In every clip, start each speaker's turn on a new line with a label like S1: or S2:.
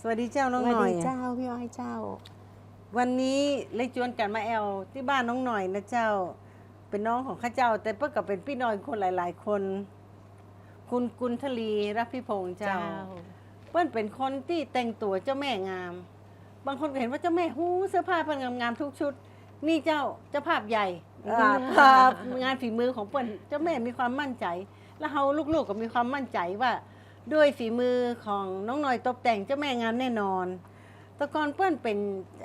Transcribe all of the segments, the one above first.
S1: สวัสดีเจ้าน้อง
S2: สวัส
S1: หน่อย
S2: ดีเจ้าพี่อ้อยเจ้า
S1: วันนี้เลยจวนกันมาแอลที่บ้านน้องหน่อยนะเจ้า เป็นน้องของข้าเจ้า แต่เพื่อกับเป็นพี่น้อยคนหลาย ๆ คน คุณกุลทลีรักพี่พงษ์เจ้า เปิ้นเป็นคนที่แต่งตัวเจ้าแม่งาม บางคนก็เห็นว่าเจ้าแม่หูเสื้อผ้าเปิ้นงามๆทุกชุด นี่เจ้าเจ้าภาพใหญ่
S2: อืม
S1: อ่าภาพงานฝีมือของเปิ้นเจ้าแม่มีความมั่นใจ แล้วเฮาลูกๆก็มีความมั่นใจว่า ด้วยฝีมือของน้องหน่อยตกแต่งเจ้าแม่งามแน่นอนแต่ก่อนเปิ้นเป็น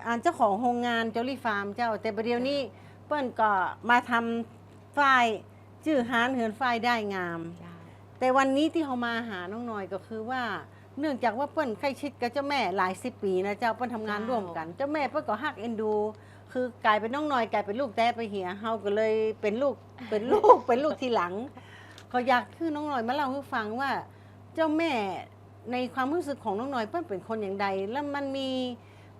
S1: อ่าเจ้าของโรงงานจอรี่ฟาร์มเจ้า แต่ประเดี๋ยวนี้เปิ้นก็มาทำฝ้ายชื่อฮานเหินฝ้ายได้งาม
S2: เจ้า
S1: แต่วันนี้ที่เขามาหาน้องหน่อยก็คือว่า เนื่องจากว่าเปิ้นใกล้ชิดกับเจ้าแม่หลายสิบปีนะเจ้าเปิ้นทำงานร่วมกัน เจ้าแม่เปิ้นก็ฮักเอ็นดูคือกลายเป็นน้องหน่อยกลายเป็นลูกแต่ไปเหียเฮาก็เลยเป็นลูกเป็นลูกเป็นลูกทีหลัง ก็อยากคือน้องหน่อยมาเล่าให้ฟังว่า เจ้าแม่ในความรู้สึกของน้องหน่อยเปิ้นเป็นคนอย่างใด แล้วมันมี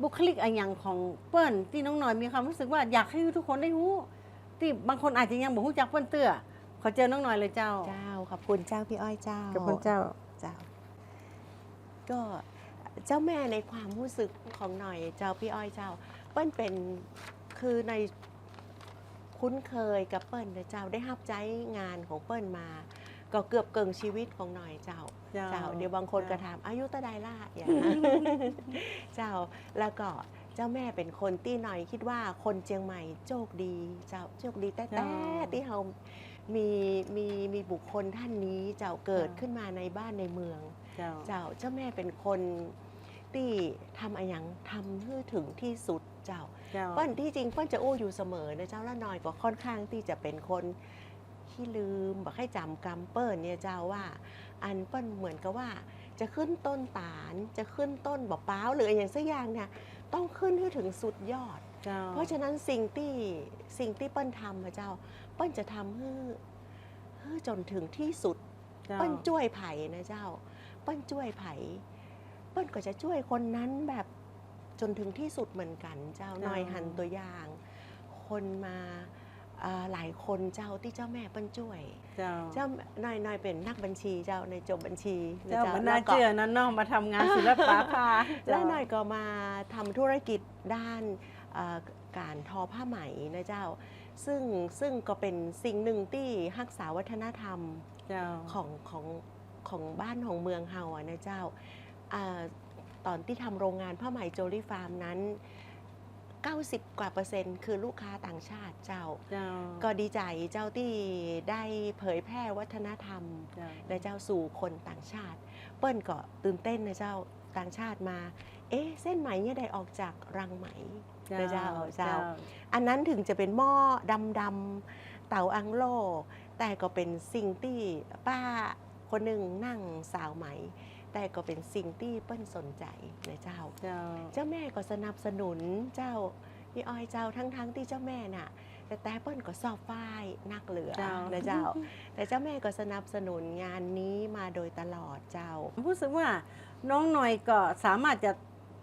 S1: บุคลิกอะไรอย่างของเปิ้นที่น้องหน่อยมีความรู้สึกว่าอยากให้ทุกคนได้รู้ที่บางคนอาจจะยังบ่รู้จักเปิ้นเตื้อขอเจอน้องหน่อยเลยเจ้า
S2: เจ้าขอบคุณเจ้าพี่อ้อยเจ้า
S1: ขอบคุณเจ้า
S2: เจ้า ก็เจ้าแม่ในความรู้สึกของหน่อยเจ้าพี่อ้อยเจ้า เปิ้ลเป็นคือในคุ้นเคยกับเปิ้ลนะเจ้าได้รับใจงานของเปิ้ลมา ก็เกือบเกิงชีวิตของหน่อยเจ้า
S1: เจ้า
S2: เจ้า เดี๋ยวบางคนก็ถามอายุตะไดล่ะอย่างเจ้าแล้วก็เจ้าแม่เป็นคนที่หน่อยคิดว่าคนเชียงใหม่โชคดีเจ้าโชคดีแต่แต่ที่เขามีมีมีบุคคลท่านนี้เจ้าเกิดขึ้นมาในบ้านในเมือง
S1: เจ้า
S2: เจ้าเจ้าแม่เป็นคนที่ทำอะไรอย่างทำให้ถึงที่สุดเจ้า
S1: เจ้า
S2: เปิ้ลที่จริงเปิ้ลจะอู้อยู่เสมอนะเจ้าละน้อยก็ค่อนข้างที่จะเป็นคน ขี้ลืมบอกให้จำกรรมเปิ้ลเนี่ยเจ้าว่า อันเปิ้ลเหมือนกับว่า จะขึ้นต้นตาลจะขึ้นต้นบะป้าวหรืออย่างสักอย่างเนี่ยต้องขึ้นให้ถึงสุดยอด
S1: เจ้า
S2: เพราะฉะนั้นสิ่งที่สิ่งที่เปิ้ลทำอะเจ้า เปิ้ลจะทำให้ให้จนถึงที่สุด
S1: เจ้า
S2: เปิ้ลช่วยไผ่นะเจ้า เปิ้ลช่วยไผ่เปิ้ลก็จะช่วยคนนั้นแบบจนถึงที่สุดเหมือนกันเจ้าหน่อยหันตัวอย่าง คนมาอ่า หลายคนเจ้าที่เจ้าแม่เปิ้ลช่วย
S1: เจ้า
S2: เจ้าหน่อยหน่อยเป็นนักบัญชีเจ้าในจบบัญชีะ
S1: เจ้ามันน่า
S2: แล้วก็
S1: เชื่อนะน้องมาทำงานศิลปะพา
S2: แล้วหน่อยก็มาทำธุรกิจด้านเอ่อการทอผ้าไหมนะเจ้า ซึ่งซึ่งก็เป็นสิ่งหนึ่งที่รักษาวัฒนธรรม
S1: เจ้า
S2: ของของของบ้านของเมืองเฮาอะนะเจ้าอาตอนที่ทำโรงงานผ้าไหมโจลี่ฟาร์มนั้น 90 กว่าเปอร์เซ็นต์คือลูกค้าต่างชาติเจ้า
S1: เจ้า
S2: ก็ดีใจเจ้าที่ได้เผยแพร่วัฒนธรรม
S1: เจ้า
S2: และเจ้าสู่คนต่างชาติ เปิ้ลก็ตื่นเต้นนะเจ้าต่างชาติมา เอ๊ะเส้นไหมเนี่ยได้ออกจากรังไหมเจ้าเจ้า อันนั้นถึงจะเป็นหม้อดำๆเต่าอังโล แต่ก็เป็นสิ่งที่ป้าคนหนึ่งนั่งสาวไหม แต่ก็เป็นสิ่งที่เปิ้ลสนใจนะเจ้า
S1: เจ้า
S2: เจ้าแม่ก็สนับสนุนเจ้าพี่อ้อยเจ้าทั้งๆที่เจ้าแม่น่ะ แต่แต่เปิ้ลก็สอบฝ้ายนักเหลือ
S1: เจ้า
S2: นะเจ้า แต่เจ้าแม่ก็สนับสนุนงานนี้มาโดยตลอดเจ้า
S1: รู้สึกว่าน้องหน่อยก็สามารถจะ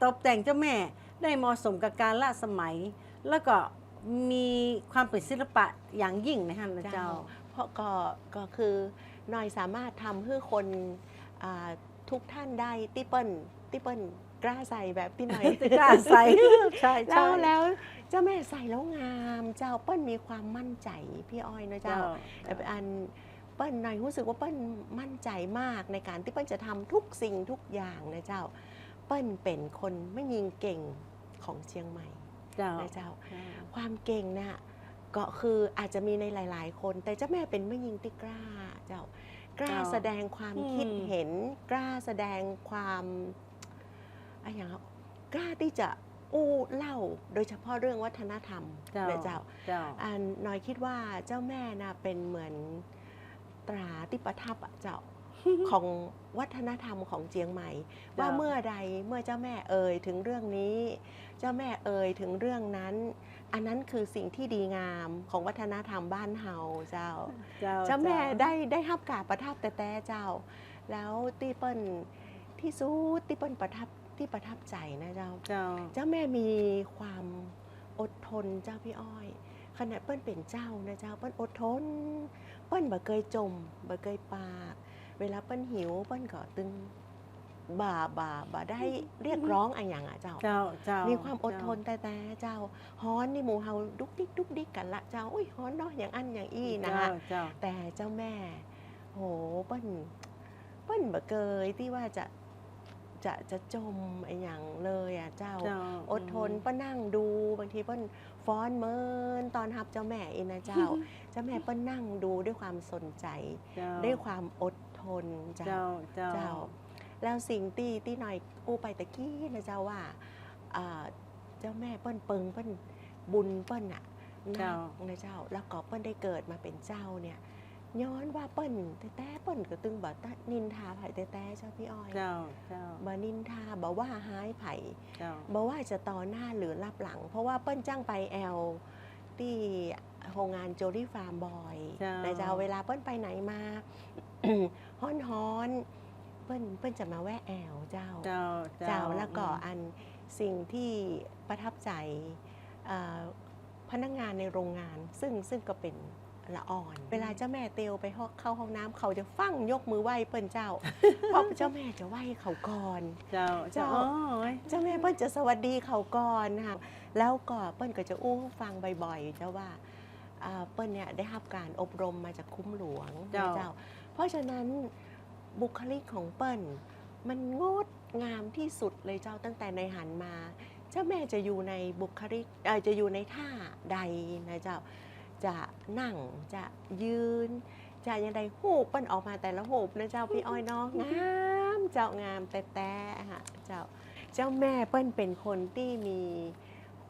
S1: ตกแต่งเจ้าแม่ได้เหมาะสมกับการละสมัย แล้วก็มีความเป็นศิลปะอย่างยิ่งนะฮะนะเจ้า
S2: เพราะก็ก็คือหน่อยสามารถทำให้คนอ่า ทุกท่านได้ติเปิลติเปิลกล้าใส่แบบที่หน่อย
S1: กล้าใส่ใช่
S2: แล้
S1: ใช่
S2: วแล้วเจ้าแม่ใส่แล้วงามเจ้าเปิ้ลมีความมั่นใจพี่อ้อยนะ
S1: เจ้า
S2: เจ้าแต่เป็นอันเปิ้ลหน่อยรู้สึกว่าเปิ้ลมั่นใจมากในการที่เปิ้ลจะทำทุกสิ่งทุกอย่างนะเจ้า เปิ้ลเป็นคนไม่ยิงเก่งของเชียงใหม่
S1: เจ้า
S2: นะเจ้า ความเก่งนะก็คืออาจจะมีในหลาย ๆ คน แต่เจ้าแม่เป็นแม่ยิงที่กล้าเจ้า กล้า
S1: เจ้า
S2: แสดงความ
S1: อืม
S2: คิดเห็น กล้าแสดงความอะไรอย่างครับกล้าที่จะอู้เล่าโดยเฉพาะเรื่องวัฒนธรรม
S1: เจ้า
S2: นะเจ้า
S1: เจ้า
S2: อันน้อยคิดว่าเจ้าแม่นะเป็นเหมือนตราที่ประทับอะเจ้าของวัฒนธรรมของเจียงใหม่ ว่าเมื่อใดเมื่อเจ้าแม่เอ่ยถึงเรื่องนี้ เจ้าแม่เอ่ยถึงเรื่องนั้น อันนั้นคือสิ่งที่ดีงามของวัฒนธรรมบ้านเฮาเจ้า
S1: เจ้า
S2: เจ้าแม่ได้ได้รับการประทับแต่แต่เจ้า แล้วตีเปิ้ลที่สุดตีเปิ้ลประทับที่ประทับใจนะเจ้า
S1: เจ้า
S2: เจ้าแม่มีความอดทนเจ้าพี่อ้อย ขณะเปิ้ลเป็นเจ้านะเจ้าเปิ้ลอดทน เปิ้ลบ่เคยจมบ่เคยปาก เวลาเปิ้ลหิวเปิ้ลก็ตึง บ่าบ่าบ่าได้เรียกร้องอะไรอย่างอะเจ้า
S1: เจ้าเจ้า
S2: มี
S1: มี
S2: ความอดทนแต่แต่เจ้าฮ้อนนี่หมูเฮาดุกดิกดุกดิกกันละเจ้าอุ้ยฮ้อนเนาะอย่างอันอย่างอี้นะ
S1: เจ้า
S2: คะ
S1: เจ้า
S2: แต่เจ้าแม่ โหเปิ้นเปิ้นบ่เกยที่ว่าจะจะจะจมไอ้อย่างเลยอะเจ้า
S1: เจ้า
S2: อดทนเปิ้นนั่งดูบางทีเปิ้นฟ้อนเมินตอนรับเจ้าแม่เองนะเจ้า เจ้าแม่เปิ้นนั่งดูด้วยความสนใจ
S1: เจ้า
S2: ด้วยความอดทนเจ้า
S1: เจ้าเจ้า
S2: เจ้า แล้วสิ่งที่ที่หน่อยอู้ไปตะกี้นะเจ้าว่าอ่าเจ้าแม่เปิ้นเปิงเปิ้นบุญเปิ้นอะนักนะเจ้า แล้วก็เปิ้นได้เกิดมาเป็นเจ้าเนี่ยย้อนว่าเปิ้นแต่แต่เปิ้นก็ตึงบอกนินทาไผ่แต่แต่เจ้าพี่อ้อย
S1: เจ้าเจ้า
S2: บ่นินทาบ่ว่าหายไผ่
S1: เจ้า
S2: บ่ว่าจะต่อหน้าหรือรับหลัง เพราะว่าเปิ้นจ้างไปแอลที่โรงงานโจลี่ฟาร์มบอย
S1: เจ้า
S2: นะเจ้าเวลาเปิ้นไปไหนมาฮ้อนฮ้อนๆเปิ้นเปิ้นจะมาแวะแอลเจ้า
S1: เจ้า
S2: เจ้าแล้วก็อันสิ่งที่ประทับใจเอ่อพนักงานในโรงงานซึ่งซึ่งก็เป็นละอ่อน เวลาเจ้าแม่เตียวไปห้องเข้าห้องน้ำเขาจะฟั่งยกมือไหว้เปิ้นเจ้า เพราะเจ้าแม่จะไหว้เขาก่อน
S1: เจ้า
S2: เจ้า
S1: เจ้าโอ้ย
S2: เจ้าแม่เปิ้ลจะสวัสดีเขาก่อนนะคะแล้วก็เปิ้ลก็จะอู้ให้ฟังบ่อยๆเจ้าว่าอ่าเปิ้ลเนี่ยได้รับการอบรมมาจากคุ้มหลวงนะเจ้า เพราะฉะนั้น บุคลิกของเปิ้ลมันงดงามที่สุดเลยเจ้าตั้งแต่ในหันมา เจ้าแม่จะอยู่ในบุคลิกเอ่อจะอยู่ในท่าใดนะเจ้าจะนั่งจะยืน จะยังไงหูบเปิ้ลออกมาแต่ละหูบนะเจ้าพี่อ้อยเน้องงามเจ้างามแต่แต่ฮะเจ้าเจ้าแม่เปิ้ลเป็นคนที่มี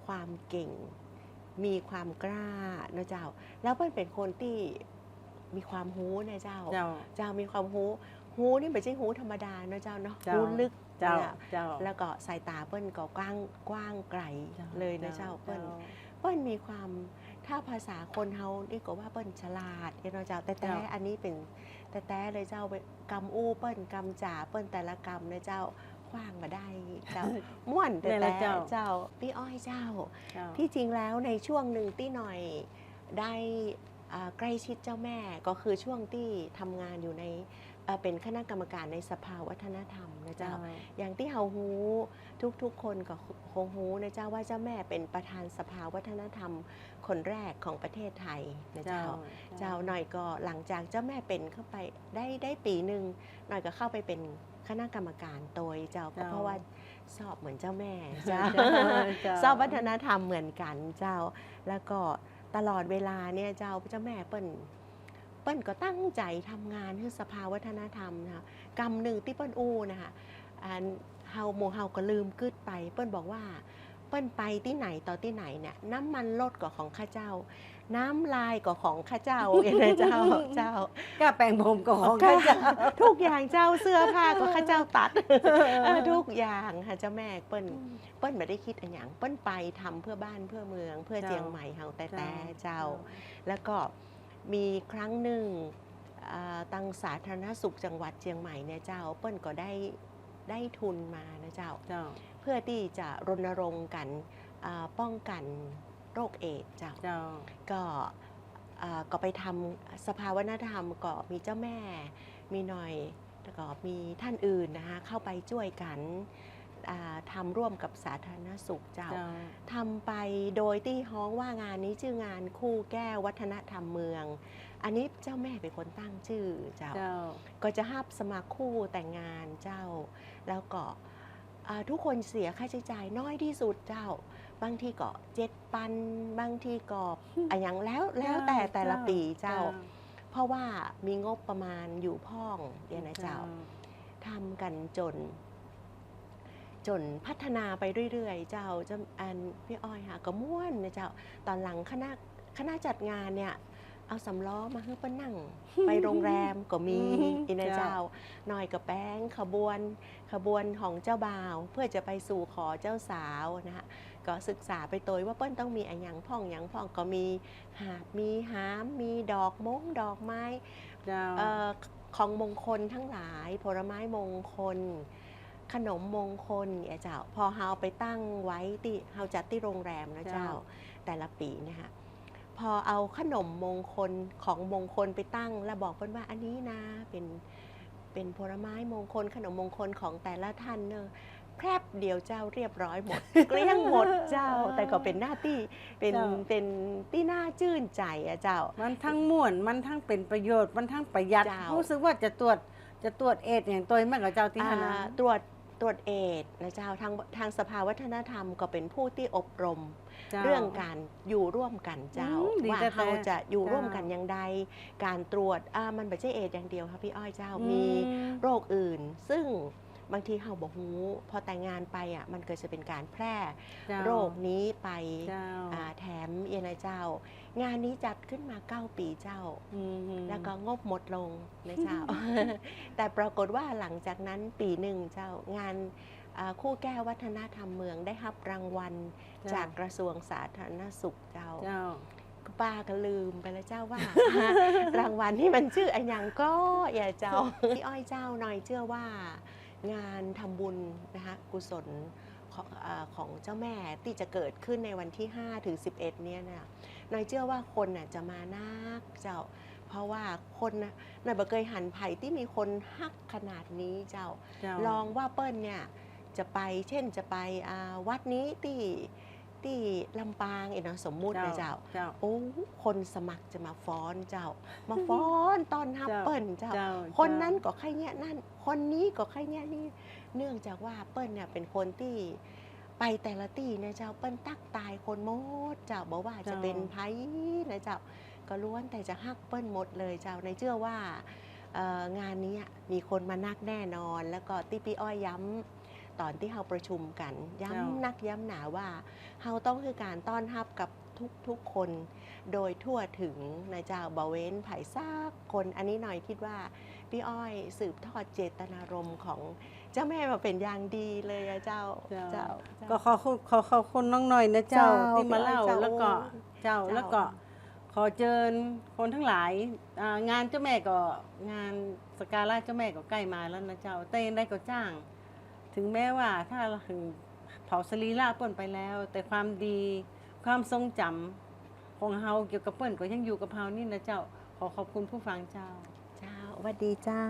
S2: ความเก่ง มีความกล้านะเจ้า แล้วเปิ้ลเป็นคนที่มีความหูนะเจ้า
S1: เจ้า
S2: เจ้ามีความหู หูนี่ไม่ใช่หูธรรมดานะเจ้าเนาะ
S1: เจ้า
S2: หูลึก
S1: เจ้า
S2: นะ
S1: เจ้า
S2: แล้วก็สายตาเปิ้ลก็กว้างกว้างไกลเลยนะเจ้าเปิ้ลเปิ้ลมีความถ้าภาษาคนเฮานี่ก็ว่าเปิ้ลฉลาดเนาะเจ้าแต่แต่
S1: เจ้า
S2: อันนี้เป็นแต่แต่เลยเจ้าเป็นกำอู้เปิ้ลกำจ่าเปิ้ลแต่ละกำนะเจ้าคว้างมาได้เจ้าม่วนแต่
S1: เนี่ยแห
S2: แต่
S1: ละเจ้า
S2: เจ้าพี่อ้อยเจ้า
S1: เจ้า
S2: ที่จริงแล้วในช่วงหนึ่งที่หน่อยได้อ่าใกล้ชิดเจ้าแม่ก็คือช่วงที่ทำงานอยู่ใน เอ่อเป็นคณะกรรมการในสภาวัฒนธรรมนะ
S1: เจ้า
S2: เจ้าอย่างที่เฮาฮูทุกๆคนก็คงฮูนะเจ้าว่าเจ้าแม่เป็นประธานสภาวัฒนธรรม คนแรกของประเทศไทยนะ
S1: เจ้า
S2: เจ้า เจ้าหน่อยก็หลังจากเจ้าแม่เป็นเข้าไปได้ได้ปีหนึ่งหน่อยก็เข้าไปเป็นคณะกรรมการโดยเจ้าก็
S1: เจ้า
S2: เพราะว่าสอบเหมือนเจ้าแม่
S1: เจ้า
S2: เจ้า
S1: เจ้า
S2: ชอบวัฒนธรรมเหมือนกันเจ้า แล้วก็ตลอดเวลาเนี่ยเจ้าเจ้าแม่เปิ้ล เปิ้ลก็ตั้งใจทำงานที่สภาวัฒนธรรมนะคะกรรมหนึ่งที่เปิ้ลอู้นะคะอันเฮาโมเฮาก็ลืมกึดไป เปิ้ลบอกว่า เปิ้ลไปที่ไหนต่อที่ไหนเนี่ยน้ำมันลดกว่าของข้าเจ้า น้ำลายกว่าของข้าเจ้าเองนะเจ้าเจ้า
S1: กล้าแปลงผมก็ของข้าเจ้า
S2: ทุกอย่างเจ้าเสื้อผ้าก็ข้าเจ้าตัดเออทุกอย่างค่ะเจ้าแม่เปิ้ลเปิ้ลไม่ได้คิดอันอย่างเปิ้ลไปทำเพื่อบ้านเพื่อเมือง เพื่อ
S1: เจ้า
S2: เจียงใหม่เฮาแต่แต่เจ้า แล้วก็ มีครั้งหนึ่งอ่าตังสาธารณสุขจังหวัดเชียงใหม่เนี่ยเจ้าเปิ้ลก็ได้ได้ทุนมานะเจ้า
S1: เจ้า
S2: เพื่อที่จะรณรงค์กันอ่าป้องกันโรคเอดส์เจ้า
S1: เจ้า
S2: ก็อ่าก็ไปทำสภาวัฒนธรรมก็มีเจ้าแม่มีหน่อยแล้วก็มีท่านอื่นนะคะเข้าไปช่วยกันอ่า ทำร่วมกับสาธารณสุขเจ้า
S1: เจ้า
S2: ทำไปโดยที่ฮ้องว่างานนี้ชื่องานคู่แก้ววัฒนธรรมเมือง อันนี้เจ้าแม่เป็นคนตั้งชื่อเจ้า
S1: เจ้า
S2: ก็จะห้าบสมัครคู่แต่งงานเจ้า แล้วก็อ่าทุกคนเสียค่าใช้จ่ายน้อยที่สุดเจ้า บางทีก็เจ็ดปัน บางทีก็อะอย่างแล้วแล้วแต่แต่ละปีเจ้า เพราะว่ามีงบประมาณอยู่พ่องเดี๋ยวนะเจ้าทำกันจน จนพัฒนาไปเรื่อยๆ เจ้าจะอันพี่อ้อยค่ะก็ม่วนนะเจ้าตอนหลังคณะคณะจัดงานเนี่ยเอาสำล้อมาให้เปิ้นนั่ง ไปโรงแรมก็มี
S1: อืม
S2: อีนะ
S1: เจ้า
S2: เจ้าหน่อยกับแป้งขบวนขบวนของเจ้าบ่าว เพื่อจะไปสู่ขอเจ้าสาวนะคะก็ศึกษาไปโดยว่าเปิ้ลต้องมีอะหยังพ่องหยังพ่องก็มีหาบมีหามมีดอกมงดอกไม้
S1: เจ้า
S2: เอ่อของมงคลทั้งหลายผลไม้มงคล ขนมมงคลเนี่ยเจ้า พอเฮาไปตั้งไว้ที่เฮาจัดที่โรงแรมนะเจ้า
S1: เจ้า
S2: แต่ละปีเนะคะพอเอาขนมมงคลของมงคลไปตั้ง แล้วบอกเพิ่นว่าอันนี้นะ เป็นเป็นผลไม้มงคล ขนมมงคลของแต่ละท่านเนอะแพรบเดียวเจ้าเรียบร้อยหมด เกลี้ยงหมดเจ้า แต่ก็เป็นหน้าที่เป็น
S1: เจ้า
S2: เป็นที่น่าชื่นใจอะเจ้า
S1: มันทั้งม่วนมันทั้งเป็นประโยชน์มันทั้งประหยัด
S2: เจ้า
S1: รู้สึกว่าจะตรวจจะตรวจเอดส์อย่างตัวแม่กับเจ้าที่
S2: อ่า
S1: ฮานะ
S2: ตรวจ ตรวจเอดส์นะเจ้าทางทางสภาวัฒนธรรมก็เป็นผู้ที่อบรม
S1: จ้า
S2: เรื่องการอยู่ร่วมกันเจ้า
S1: อืมดี
S2: ว่า
S1: แต่
S2: เราจะอยู่
S1: เจ้า
S2: ร่วมกันอย่างใดการตรวจอ่ามันไม่ใช่เอดส์อย่างเดียวค่ะพี่อ้อยเจ้า
S1: อื
S2: มีโรคอื่น ซึ่ง บางทีเขาบอกหูพอแต่งงานไปอะมันเกิดจะเป็นการแพร่
S1: เจ้า
S2: โรคนี้ไป
S1: เจ้า
S2: อ่าแถมเยนายเจ้า งานนี้จัดขึ้นมา 9 ปีเจ้า
S1: อืม
S2: แล้วก็งบหมดลงนะเจ้า แต่ปรากฏว่าหลังจากนั้นปีหนึ่งเจ้างานอ่าคู่แก้ววัฒนธรรมเมืองได้รับรางวัล
S1: เจ้า
S2: จากกระทรวงสาธารณสุขเจ้า
S1: เจ้า
S2: ป้าก็ลืมไปแล้วเจ้าว่า รางวัลที่มันชื่ออันยังก็อย่าเจ้า พี่อ้อยเจ้าหน่อยเชื่อว่า งานทำบุญนะคะกุศลของอ่าของเจ้าแม่ที่จะเกิดขึ้นในวันที่5ถึง11 เนี่ยนะหน่อยเชื่อว่าคนน่ะจะมานักเจ้า เพราะว่าคนนะหน่อยบ่เคยหันไผ่ที่มีคนฮักขนาดนี้เจ้า
S1: เจ้า
S2: ลองว่าเปิ้ลเนี่ยจะไปเช่นจะไปอ่าวัดนี้ที่ ที่ลำปางเองเนาะสมมุตินะเจ้า
S1: เจ้า
S2: โอ้คนสมัครจะมาฟ้อนเจ้า มาฟ้อนตอนฮับ
S1: เจ้า
S2: เปิ้ลเจ้า
S1: เจ้า
S2: คนนั้นก็ใครเนี่ยนั่น คนนี้ก็ใครเนี่ยนี่ เนื่องจากว่าเปิ้ลเนี่ยเป็นคนที่ไปแต่ละที่นะเจ้าเปิ้ลตักตายคนหมดเจ้าบอกว่าจะเป็นไพ่นะเจ้าก็ล้วนแต่จะฮักเปิ้ลหมดเลยเจ้าในเชื่อว่าเอ่องานนี้มีคนมานักแน่นอน แล้วก็ที่พี่อ้อยย้ำ ตอนที่เราประชุมกัน
S1: เจ้า
S2: ย้ำนักย้ำหนาว่าเราต้องคือการต้อนรับกับทุกๆคน โดยทั่วถึงนะเจ้าบาเว้นไผ่ซากคนอันนี้หน่อยคิดว่า พี่อ้อยสืบทอดเจตนารมณ์ของเจ้าแม่มาเป็นอย่างดีเลยอะเจ้า
S1: เจ้า
S2: เจ้า
S1: ก็ขอคุณขอขอบคุณน้องหน่อยนะเจ้า
S2: เจ้า
S1: ที่มาเล่า
S2: พี่อ้อยเจ้า
S1: แล้วก็เจ้า
S2: เจ้า
S1: แล้วก็ขอเชิญคนทั้งหลายอ่างานเจ้าแม่ก็งานสกการะเจ้าแม่ก็ใกล้มาแล้วนะเจ้าแต่ยังได้ก็จ้าง ถึงแม้ว่าถ้าถึงเผาสรีระเปิ้นไปแล้ว แต่ความดีความทรงจำของเฮาเกี่ยวกับเปิ้นก็ยังอยู่กับเฮานี่นะเจ้า ขอขอบคุณผู้ฟังเจ้า
S2: เจ้าสวัสดีเจ้า